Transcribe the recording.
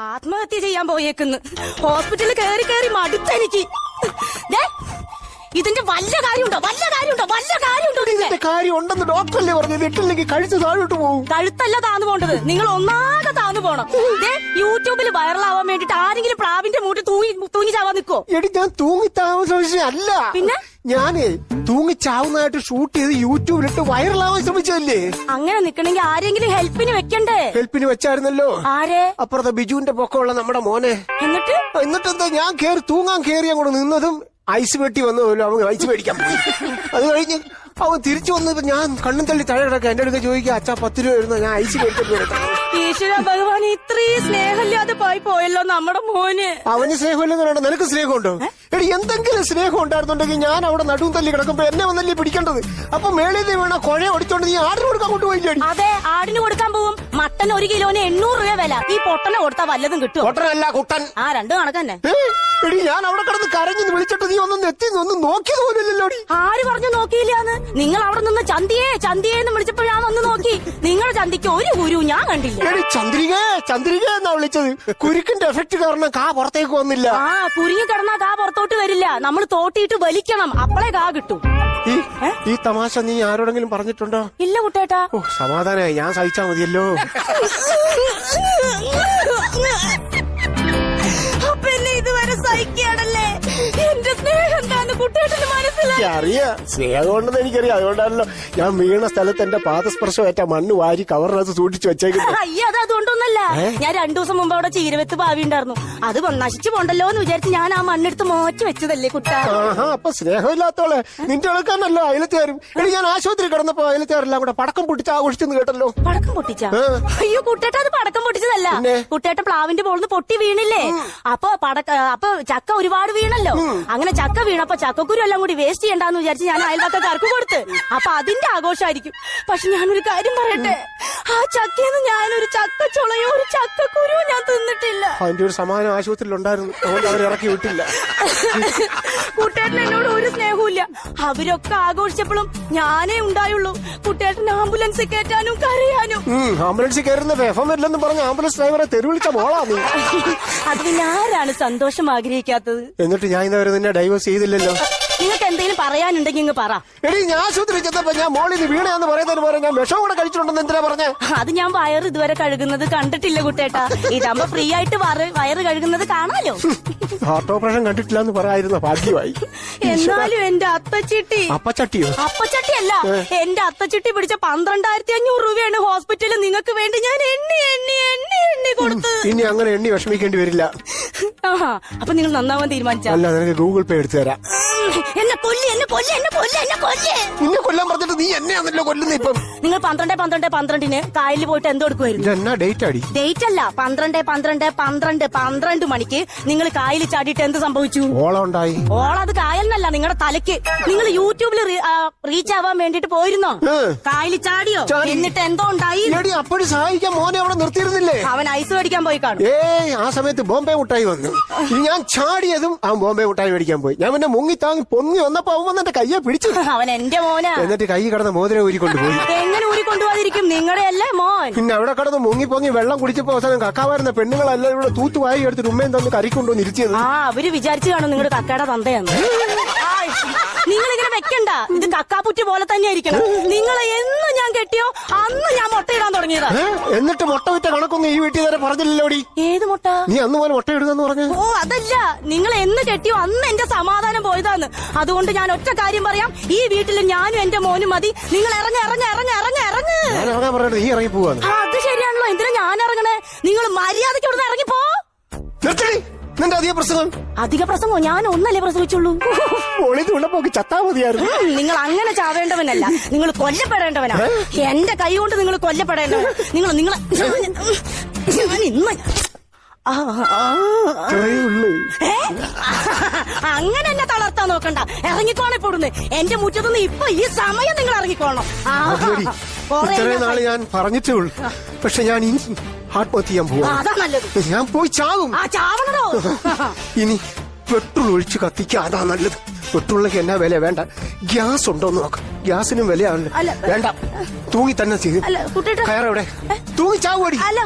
ആത്മഹത്യ ചെയ്യാൻ പോയേക്കുന്നു. ഹോസ്പിറ്റലിൽ കയറി കയറി മടുത്തെനിക്ക്. ഇതിന്റെ വല്ല കാര്യമുണ്ടോ? വല്ല കാര്യമുണ്ടോ? വല്ല കാര്യമുണ്ടോ ഇതിന്റെ കാര്യമുണ്ടെന്ന് കാര്യം ഉണ്ടെന്ന് ഡോക്ടറല്ലേ പറഞ്ഞു വീട്ടിലേക്ക് കഴിച്ചു താഴോട്ട് പോകും കഴുത്തല്ല താന്നു പോണ്ടത്. നിങ്ങൾ ഒന്നാകെ താന്നു പോണം. യൂട്യൂബിൽ വൈറലാവാൻ വേണ്ടിട്ട് ആരെങ്കിലും പ്രാവിന്റെ മൂട്ടി തൂങ്ങി തൂങ്ങി ചാവാൻ നിക്കോ എടി ഞാൻ തൂങ്ങി താമസം അല്ല പിന്നെ? ഞാനേ തൂങ്ങി ചാവുന്നതായിട്ട് ഷൂട്ട് ചെയ്ത് യൂട്യൂബിലിട്ട് വൈറലാവാൻ ശ്രമിച്ചതല്ലേ? അങ്ങനെ നിക്കണെങ്കിൽ ആരെങ്കിലും ഹെൽപ്പിന് വെക്കണ്ടേ? ഹെൽപ്പിന് വെച്ചായിരുന്നല്ലോ. ആരെ? അപ്പുറത്തെ ബിജുവിന്റെ പൊക്കമുള്ള നമ്മുടെ മോനെ. എന്നിട്ട്? എന്നിട്ടെന്താ ഞാൻ കേറി തൂങ്ങാൻ കേറി അങ്ങോട്ട് നിന്നതും ഐസ് വെട്ടി വന്നതല്ലോ അവൻ ഐസ് മേടിക്കാൻ. പോയി അത് കഴിഞ്ഞ് അവൻ തിരിച്ചു വന്നപ്പോ ഞാൻ കണ്ണും തള്ളി താഴെ കിടക്കുക എന്റെ അടുത്ത് ചോദിക്കുക അച്ഛാ പത്ത് രൂപ വരുന്ന ഞാൻ ഐസ് മേടിച്ചിട്ട് ഈശ്വര ഭഗവാൻ ഇത്രയും സ്നേഹമില്ലാതെ പോയി പോയല്ലോ നമ്മുടെ മോന്. അവന് സ്നേഹമില്ലെന്ന് പറയണ്ട നിനക്ക് സ്നേഹമുണ്ടോ? എടി എന്തെങ്കിലും സ്നേഹം ഉണ്ടായിരുന്നുണ്ടെങ്കിൽ ഞാൻ അവിടെ നടുവും തല്ലി കിടക്കുമ്പോ എന്നെ വന്നല്ലേ പിടിക്കേണ്ടത്? അപ്പൊ മേളിൽ നിന്ന് വീണ ഓടിച്ചോണ്ട് ഒടിച്ചോണ്ട് നീ ആടിന് കൊടുക്കാൻ കൊണ്ടുപോയി അതെ ആടിന് കൊടുക്കാൻ പോവും. മട്ടൻ ഒരു കിലോന് എണ്ണൂറ് രൂപ വില. ഈ പൊട്ടനെ കൊടുത്താ വല്ലതും കിട്ടും കൊട്ടനല്ല കുട്ടൻ. ആ രണ്ടു കണക്കന്നെ? എടി ഞാൻ അവിടെ കിടന്ന് കരഞ്ഞു വിളിച്ചിട്ട് നീ ഒന്നും എത്തി ഒന്നും നോക്കിയത് പോലില്ലല്ലോടി ആര് പറഞ്ഞു നോക്കിയില്ലാന്ന്? നിങ്ങൾ അവിടെ നിന്ന് ചന്തിയേ ചന്തിയേ എന്ന് വിളിച്ചപ്പോ ഞാൻ വന്ന് നോക്കി. നിങ്ങളുടെ ചന്തിക്ക് ഒരു ഗുരു ഞാൻ കണ്ടില്ല. എടി ചന്ദ്രിക ചന്ദ്രിക എന്നാ വിളിച്ചത്? കുരുക്കിന്റെ എഫക്ട് കാരണം കാ പുറത്തേക്ക് വന്നില്ല. ആ കുരുങ്ങി കിടന്നാ കാ പുറത്തോട്ട് വരില്ല. നമ്മൾ തോട്ടിയിട്ട് വലിക്കണം. അപ്പളേ കാ കിട്ടും. ഈ തമാശ നീ ആരോടെങ്കിലും പറഞ്ഞിട്ടുണ്ടോ? ഇല്ല കുട്ടേട്ടാ. ഓ സമാധാനമായി ഞാൻ സഹിച്ചാ മതിയല്ലോ. ഇതുവരെ സഹിക്കുകയാണല്ലേ അറിയാം സ്നേഹം ഉണ്ടെന്ന് എനിക്കറിയാം. അതുകൊണ്ടാണല്ലോ ഞാൻ വീണ സ്ഥലത്ത് എന്റെ പാദസ്പർശം ഏറ്റ മണ്ണ് വാരി കവറിനകത്ത് സൂക്ഷിച്ചു വെച്ചേക്കുന്നു അയ്യ അത് അതുകൊണ്ടൊന്നല്ല. ഞാൻ രണ്ടു ദിവസം മുമ്പ് അവിടെ ചീരവെത്ത് ഭാവി ഉണ്ടായിരുന്നു. അത് നശിച്ചു പോണ്ടല്ലോ എന്ന് വിചാരിച്ച് ഞാൻ ആ മണ്ണെടുത്ത് മാറ്റി വെച്ചതല്ലേ കുട്ട. ആഹാ അപ്പൊ സ്നേഹമില്ലാത്തോളെ നിന്റെ എടുക്കാനല്ലോ അയലത്തുകാരും എടി ഞാൻ ആശുപത്രി കിടന്നപ്പോ അയലത്തുകാരെല്ലാം കൂടെ പടക്കം പൊട്ടിച്ച് ആഘോഷിച്ചെന്ന് കേട്ടല്ലോ. പടക്കം പൊട്ടിച്ച? ഏ. അയ്യോ കുട്ടേട്ട അത് പടക്കം പൊട്ടിച്ചതല്ല. പിന്നെ? കുട്ടേട്ട പ്ലാവിന്റെ പോളിന്ന് പൊട്ടി വീണില്ലേ? അപ്പൊ പടക്ക അപ്പൊ ചക്ക ഒരുപാട് വീണല്ലോ. അങ്ങനെ ചക്ക വീണപ്പോ ചക്കക്കുരു എല്ലാം കൂടി വേസ്റ്റ് ചെയ്യണ്ടെന്ന് വിചാരിച്ച് ഞാൻ അയൽവക്കക്കാർക്ക് കൊടുത്ത്. അപ്പൊ അതിന്റെ ആഘോഷമായിരിക്കും. പക്ഷെ ഞാനൊരു കാര്യം പറയട്ടെ? ആ ചക്കയെന്ന് ഞാനൊരു ചക്ക ചുളയോ ഒരു ചക്കക്കുരുവോ ഞാൻ തിന്നിട്ടില്ല. അതിന്റെ ഒരു സമാനം ആശുപത്രിയിൽ ഉണ്ടായിരുന്നു അതുകൊണ്ട് അവർ ഇറക്കി വിട്ടില്ല. കുട്ടേട്ടൻ എന്നോട് ഒരു സ്നേഹവും ഇല്ല അവരൊക്കെ ആഘോഷിച്ചപ്പോഴും ഞാനേ ഉണ്ടായുള്ളൂ. കുട്ടേട്ടൻ ആംബുലൻസ് കയറ്റാനും കരയാനും. ആംബുലൻസ് കയറുന്ന എം പറഞ്ഞ ആംബുലൻസ് ഡ്രൈവറെ തെരുവിളിച്ച മോളാ നീ. അത് പിന്നെ ആരാണ് സന്തോഷം ആഗ്രഹിക്കാത്തത്? എന്നിട്ട് ഞാൻ ഇന്നവരെ നിന്നെ ഡൈവേഴ്സ് ചെയ്തില്ലല്ലോ. നിങ്ങൾക്ക് എന്തെങ്കിലും പറയാനുണ്ടെങ്കിൽ ഇങ്ങ് പറ. എടി ഞാൻ ആശുപത്രി ചെന്നപ്പോ ഞാൻ മോളിൽ നിന്ന് വീണയാന്ന് പറയുന്നതിന് പോലെ ഞാൻ വിഷം കൂടെ കഴിച്ചിട്ടുണ്ടെന്ന് എന്തിനാ പറഞ്ഞേ? അത് ഞാൻ വയറ് ഇതുവരെ കഴുകുന്നത് കണ്ടിട്ടില്ല കുട്ടേട്ടാ. ഇതാകുമ്പോ ഫ്രീ ആയിട്ട് വയറ് വയറ് കഴുകുന്നത് കാണാലോ? ഹാർട്ട് ഓപ്പറേഷൻ കണ്ടിട്ടില്ല എന്ന് പറയായിരുന്ന? ഭാഗ്യമായി. എന്നാലും എന്റെ അത്തച്ചിട്ടി അപ്പച്ചട്ടിയോ? അപ്പച്ചട്ടി അല്ല എന്റെ അത്തച്ചിട്ടി പിടിച്ച പന്ത്രണ്ടായിരത്തി അഞ്ഞൂറ് രൂപയാണ് ഹോസ്പിറ്റലിൽ നിങ്ങൾക്ക് വേണ്ടി ഞാൻ എണ്ണി എണ്ണി എണ്ണി എണ്ണി കൊടുത്തു. ഇനി അങ്ങനെ എണ്ണി വിഷമിക്കേണ്ടി വരില്ല. ആഹാ. അപ്പൊ നിങ്ങൾ നന്നാവാൻ തീരുമാനിച്ച? അല്ല നിനക്ക് ഗൂഗിൾ പേ എടുത്തു തരാം. എന്നെ കൊല്ലി എന്നെ കൊല്ലി എന്നെ കൊല്ലി എന്നെ കൊല്ലി. നിന്നെ കൊല്ലാൻ പറഞ്ഞിട്ട് നീ എന്നെയാണല്ലോ കൊല്ലുന്ന ഇപ്പം. നിങ്ങൾ പന്ത്രണ്ട് പന്ത്രണ്ട് പന്ത്രണ്ടിന് കായലിൽ പോയിട്ട് എന്തോ എടുക്കുമായിരുന്നു ഇതെന്നാ ഡേറ്റ് അടി ഡേറ്റ് അല്ല പന്ത്രണ്ട് പന്ത്രണ്ട് പന്ത്രണ്ട് പന്ത്രണ്ട് മണിക്ക് നിങ്ങൾ കായലിൽ ചാടിയിട്ട് എന്ത് സംഭവിച്ചു? ഓളം ഉണ്ടായി. ഓളത് കായലിനല്ല നിങ്ങളുടെ തലയ്ക്ക്. നിങ്ങൾ യൂട്യൂബിൽ റീച്ച് ആവാൻ വേണ്ടിട്ട് പോയിരുന്നോ. കായലിൽ ചാടിയോ? എന്നിട്ട് എന്തോ ഉണ്ടായി? അപ്പോഴും സഹായിക്കാൻ മോനെ അവിടെ നിർത്തിയിരുന്നില്ലേ? അവൻ ഐസ് മേടിക്കാൻ പോയി കാണും. ഏയ് ആ സമയത്ത് ബോംബെ മുട്ടായി വന്നു. ഞാൻ ചാടിയതും ആ ബോംബെ മുട്ടായി മേടിക്കാൻ പോയി. ഞാൻ പിന്നെ മുങ്ങി താങ്ങി പൊങ്ങി വന്നപ്പോ അവൻ വന്നെ കയ്യെ പിടിച്ചു. അവൻ എന്റെ മോനാ. എന്നിട്ട് കൈ കടന്ന് മോതിരം ഊരിക്കൊണ്ട് പോയി എങ്ങനെ ഊരി കൊണ്ടുപോകാതിരിക്കും നിങ്ങളുടെ അല്ലേ മോൻ? പിന്നെ അവിടെ കടന്ന് മുങ്ങി പൊങ്ങി വെള്ളം കുടിച്ചപ്പോ അവസാനം കക്കാവാരുന്ന പെണ്ണുങ്ങളല്ല ഇവിടെ തൂത്തുവായി എടുത്തിട്ട് ഉമ്മയും തന്നെ കറിക്കൊണ്ടുവന്ന് ഇരുത്തിയത് ആ അവർ വിചാരിച്ചു കാണും നിങ്ങളുടെ കക്കയുടെ തന്തയെന്ന്. നിങ്ങൾ ഇങ്ങനെ വെക്കണ്ട. ഇത് കക്കാപ്പുറ്റി പോലെ തന്നെ ആയിരിക്കണം നിങ്ങൾ ഞാൻ കെട്ടിയോ അന്ന് ഞാൻ മുട്ടയിടാൻ തുടങ്ങിയത്. ഏ? എന്നിട്ട് മുട്ട വിറ്റ കണക്കൊന്നും ഈ വീട്ടിൽ വരെ പറഞ്ഞില്ലല്ലോടി? ഏത് മുട്ട? നീ അന്ന് പോലെ മുട്ട ഇടുന്നെന്ന് പറഞ്ഞു. ഓ അതല്ല. നിങ്ങൾ എന്ന് കെട്ടിയോ? അന്ന് എന്റെ സമാധാനം പോയതാന്ന്. അതുകൊണ്ട് ഞാൻ ഒറ്റ കാര്യം പറയാം. ഈ വീട്ടിൽ ഞാനും എന്റെ മോനും മതി. നിങ്ങൾ ഇറങ്ങ ഇറങ്ങ ഇറങ്ങ ഇറങ്ങ ഇറങ്ങ്. ഞാൻ ഇറങ്ങാൻ പറഞ്ഞിട്ട് നീ ഇറങ്ങി പോവാണ് ആ, അത് ശരിയാണല്ലോ. എന്തിനാ ഞാൻ ഇറങ്ങണേ നിങ്ങൾ മര്യാദയ്ക്ക് ഇവിടുന്ന് ഇറങ്ങിപ്പോ. നിർത്തടി നിന്റെ അധിക പ്രസംഗം? അധിക പ്രസംഗം ഞാൻ ഒന്നല്ലേ പ്രസവിച്ചുള്ളൂ ഒളിത് ഉള്ളപ്പോക്ക് ചത്താ മതിയായിരുന്നു. ഉം, നിങ്ങൾ അങ്ങനെ ചാവേണ്ടവനല്ല. നിങ്ങൾ കൊല്ലപ്പെടേണ്ടവനാ. എന്റെ കൈ കൊണ്ട് നിങ്ങൾ കൊല്ലപ്പെടേണ്ടവൻ നിങ്ങൾ നിങ്ങൾ ഞാൻ ഇന്ന് ആ, ആ, ഉള്ളു. ഏ? അങ്ങനെ എന്നെ തളർത്താൻ നോക്കണ്ട. ഇറങ്ങിക്കോണെ പൊടുന്ന്. എന്റെ മുറ്റത്തുനിന്ന് ഇപ്പൊ ഈ സമയം നിങ്ങൾ ഇറങ്ങിക്കോണം ആ, ഇത്രയും നാൾ ഞാൻ- പറഞ്ഞിട്ടേ ഉള്ളൂ. പക്ഷെ ഞാൻ ഇനി ആത്മഹത്യ ചെയ്യാൻ പോവാ അതാ നല്ലത്. ഞാൻ പോയി ചാവും. ആ ഇനി പെട്രോൾ ഒഴിച്ച് കത്തിക്കുക അതാ നല്ലത്. പെട്രോളിലേക്ക് എന്നാ വില? വേണ്ട. ഗ്യാസ് ഉണ്ടോ എന്ന് നോക്കാം. ഗ്യാസിനും വിലയാണല്ലോ. അല്ല, വേണ്ട. തൂങ്ങി തന്നെ ചെയ്ത്. അല്ല കുട്ടിയുടെ കയറെവിടെ. തൂങ്ങി ചാവുപടി അല്ല